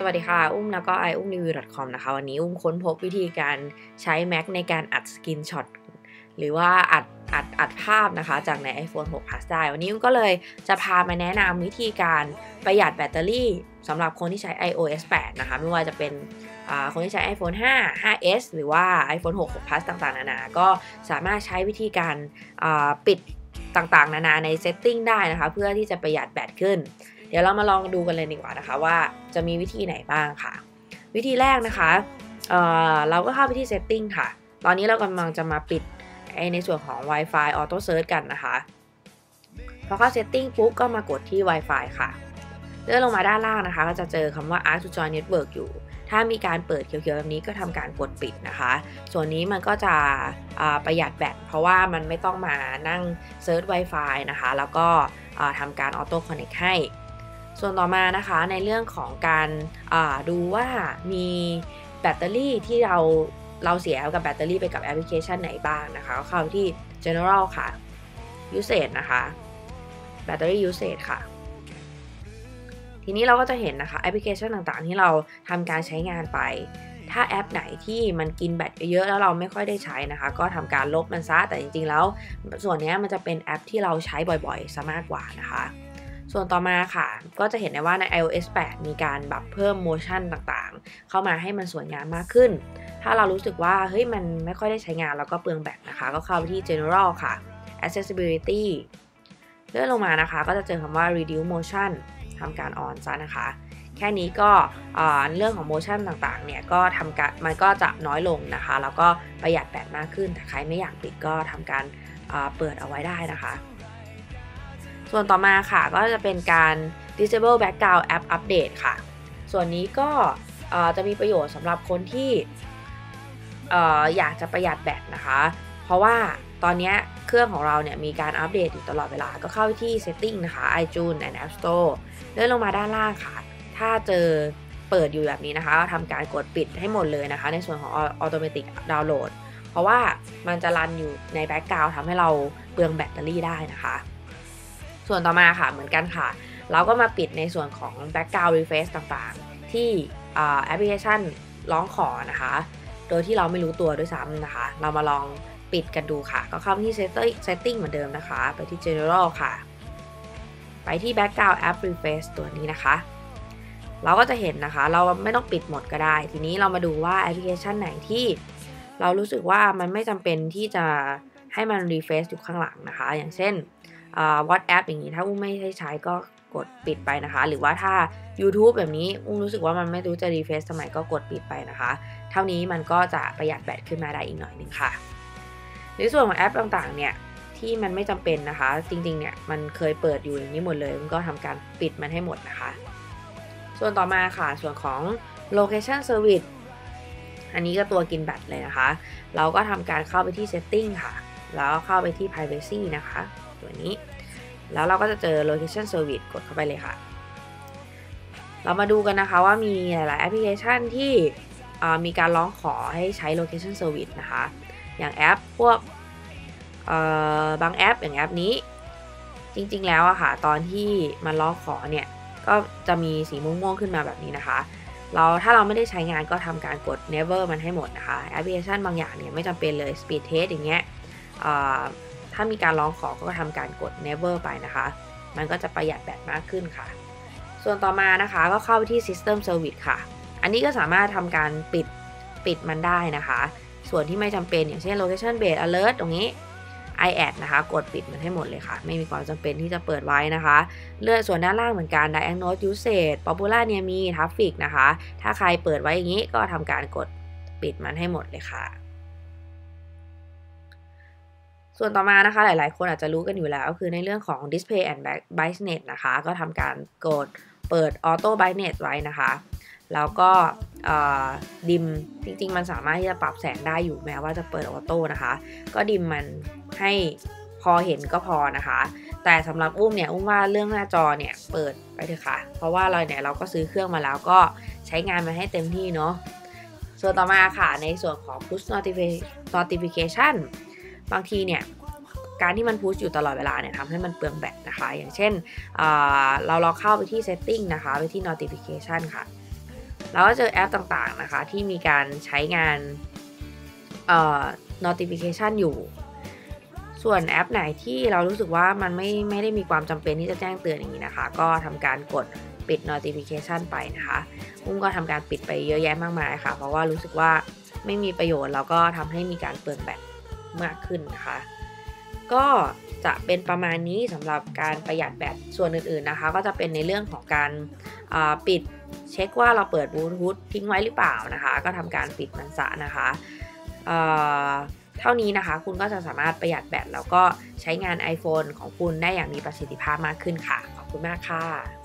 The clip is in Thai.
สวัสดีค่ะ อุ้มแล้วก็ i อุ้มรีวิว .com นะคะ วันนี้อุ้มค้นพบวิธีการใช้ Mac ในการอัดสกินช็อตหรือว่าอัดอัดอัดภาพนะคะ จากใน iPhone 6 Plus ได้ วันนี้อุ้มก็เลยจะพามาแนะนำวิธีการประหยัดแบตเตอรี่สำหรับคนที่ใช้ iOS 8 นะคะ ไม่ว่าจะเป็นคนที่ใช้ iPhone 5 5s หรือว่า iPhone 6 6 Plus ต่างๆ นานา ก็สามารถใช้วิธีการปิดต่างๆ นานาในเซตติ้งได้นะคะ เพื่อที่จะประหยัดแบตขึ้น เดี๋ยวเรามาลองดูกันเลยดีกว่านะคะว่าจะมีวิธีไหนบ้างค่ะ วิธีแรกนะคะเเราก็เข้าไปที่เซตติ้งค่ะ ตอนนี้เรากำลังจะมาปิดในส่วนของ Wi-Fi Auto Search กันนะคะพอเข้าเซตติ้งปุ๊บก็มากดที่ Wi-Fi ค่ะเลื่อนลงมาด้านล่างนะคะ ก็จะเจอคำว่า Ask to Join Network อยู่ ถ้ามีการเปิดเขียวๆแบบนี้ก็ทำการกดปิดนะคะ ส่วนนี้มันก็จะประหยัดแบตเพราะว่ามันไม่ต้องมานั่งเซิร์ช Wi-Fi นะคะ แล้วก็ทำการออโต้คอนเน c t ให้ ส่วนต่อมานะคะในเรื่องของการดูว่ามีแบตเตอรี่ที่เราเราเสียกับแบตเตอรี่ไปกับแอปพลิเคชันไหนบ้างนะคะ เข้าที่ general ค่ะ usage นะคะแบตเตอรี่ usage ค่ะ ทีนี้เราก็จะเห็นนะคะแอปพลิเคชันต่างๆ ที่เราทำการใช้งานไป ถ้าแอปไหนที่มันกินแบตเยอะแล้วเราไม่ค่อยได้ใช้นะคะ ก็ทำการลบมันซะแต่จริงๆแล้ว ส่วนนี้มันจะเป็นแอปที่เราใช้บ่อยๆซะมากกว่านะคะ ส่วนต่อมาค่ะ ก็จะเห็นได้ว่าใน iOS 8 มีการแบบเพิ่มโมชั่นต่างๆ เข้ามาให้มันสวยงามมากขึ้น ถ้าเรารู้สึกว่า เฮ้ย มันไม่ค่อยได้ใช้งานแล้วก็เปลืองแบตนะคะ ก็เข้าไปที่ general ค่ะ accessibility เลื่อนลงมานะคะ ก็จะเจอคำว่า reduce motion ทำการออนซะนะคะ แค่นี้ก็เรื่องของโมชั่นต่างๆ เนี่ย ก็ทำการมันก็จะน้อยลงนะคะ แล้วก็ประหยัดแบตมากขึ้น แต่ใครไม่อยากปิดก็ทำการเปิดเอาไว้ได้นะคะ ส่วนต่อมาค่ะก็จะเป็นการ disable background app update ค่ะ ส่วนนี้ก็จะมีประโยชน์สำหรับคนที่อยากจะประหยัดแบตนะคะ เพราะว่าตอนนี้เครื่องของเราเนี่ยมีการอัปเดตอยู่ตลอดเวลา ก็เข้าที่ setting นะคะ iTunes and App Store เลื่อนลงมาด้านล่างค่ะ ถ้าเจอเปิดอยู่แบบนี้นะคะทำการกดปิดให้หมดเลยนะคะ ในส่วนของ automatic download เพราะว่ามันจะรันอยู่ในแบ็กกราวทำให้เราเปลืองแบตเตอรี่ได้นะคะ ส่วนต่อมาค่ะเหมือนกันค่ะ เราก็มาปิดในส่วนของ background refresh ต่างๆ ที่แอปพลิเคชันร้องขอนะคะ โดยที่เราไม่รู้ตัวด้วยซ้ำนะคะ เรามาลองปิดกันดูค่ะ ก็เข้าที่ setting เหมือนเดิมนะคะ ไปที่ general ค่ะ ไปที่ background app refresh ตัวนี้นะคะ เราก็จะเห็นนะคะ เราไม่ต้องปิดหมดก็ได้ ทีนี้เรามาดูว่าแอปพลิเคชันไหนที่ เรารู้สึกว่ามันไม่จำเป็นที่จะให้มัน refresh อยู่ข้างหลังนะคะ อย่างเช่น วอทแอปอย่างนี้ถ้าอุ้มไม่ได้ใช้ก็กดปิดไปนะคะ หรือว่าถ้า YouTube แบบนี้อุ้มรู้สึกว่ามันไม่รู้จะรีเฟซสมัยก็กดปิดไปนะคะ เท่านี้มันก็จะประหยัดแบตขึ้นมาได้อีกหน่อยนึงค่ะ ในส่วนของแอปต่างๆเนี่ยที่มันไม่จำเป็นนะคะ จริงๆเนี่ยมันเคยเปิดอยู่อย่างนี้หมดเลยมันก็ทำการปิดมันให้หมดนะคะ ส่วนต่อมาค่ะส่วนของ location service อันนี้ก็ตัวกินแบตเลยนะคะ เราก็ทำการเข้าไปที่ setting ค่ะ แล้วเข้าไปที่ privacy นะคะ ตัวนี้ แล้วเราก็จะเจอ location service กดเข้าไปเลยค่ะ เรามาดูกันนะคะว่ามีหลาย ๆ แอปพลิเคชันที่มีการร้องขอให้ใช้ location service นะคะ อย่างแอปพวกบางแอปอย่างแอปนี้ จริง ๆ แล้วอะค่ะ ตอนที่มันร้องขอเนี่ย ก็จะมีสีม่วง ๆ ขึ้นมาแบบนี้นะคะเราถ้าเราไม่ได้ใช้งานก็ทำการกด never มันให้หมดนะคะ แอปพลิเคชันบางอย่างเนี่ยไม่จำเป็นเลย speed test อย่างเงี้ย ถ้ามีการร้องขอก็ทำการกด never ไปนะคะ มันก็จะประหยัดแบตมากขึ้นค่ะ ส่วนต่อมานะคะก็เข้าที่ system service ค่ะ อันนี้ก็สามารถทำการปิดปิดมันได้นะคะ ส่วนที่ไม่จำเป็นอย่างเช่น location based alert ตรงนี้ iAd นะคะ กดปิดมันให้หมดเลยค่ะ ไม่มีความจำเป็นที่จะเปิดไว้นะคะ เลือกส่วนด้านล่างเหมือนกัน diagnose usage popular เนี่มี traffic นะคะ ถ้าใครเปิดไว้อย่างนี้ก็ทำการกดปิดมันให้หมดเลยค่ะ ส่วนต่อมานะคะหลายๆ คนอาจจะรู้กันอยู่แล้ว คือในเรื่องของ Display and Brightness นะคะ ก็ทำการกดเปิด Auto Brightness ไว้นะคะ แล้วก็ดิมจริง ๆ มันสามารถที่จะปรับแสงได้อยู่แม้ว่าจะเปิดออโต้นะคะ ก็ดิมมันให้พอเห็นก็พอนะคะ แต่สำหรับอุ้มเนี่ยอุ้มว่าเรื่องหน้าจอเนี่ยเปิดไปเถอะค่ะ เพราะว่าเราเนี่ยเราก็ซื้อเครื่องมาแล้วก็ใช้งานมาให้เต็มที่เนาะส่วนต่อมาค่ะในส่วนของ push notification บางทีเนี่ยการที่มันพุชอยู่ตลอดเวลาเนี่ยทำให้มันเปลืองแบตนะคะ อย่างเช่นเราลองเข้าไปที่ setting นะคะ ไปที่ notification ค่ะ เราก็เจอแอปต่างๆนะคะ ที่มีการใช้งานเอ่อ notification อยู่ ส่วนแอปไหนที่เรารู้สึกว่ามันไม่ไม่ได้มีความจำเป็นที่จะแจ้งเตือนอย่างนี้นะคะ ก็ทำการกดปิด notification ไปนะคะอุ้มก็ทำการปิดไปเยอะแยะมากมายค่ะ เพราะว่ารู้สึกว่าไม่มีประโยชน์ แล้วก็ทำให้มีการเปลืองแบต มากขึ้นนะคะ ก็จะเป็นประมาณนี้สำหรับการประหยัดแบตส่วนอื่นๆนะคะ ก็จะเป็นในเรื่องของการปิดเช็คว่าเราเปิดบลูทูธทิ้งไว้หรือเปล่านะคะ ก็ทำการปิดมันซะนะคะเท่านี้นะคะ คุณก็จะสามารถประหยัดแบตแล้วก็ใช้งาน iPhone ของคุณได้อย่างมีประสิทธิภาพมากขึ้นค่ะ ขอบคุณมากค่ะ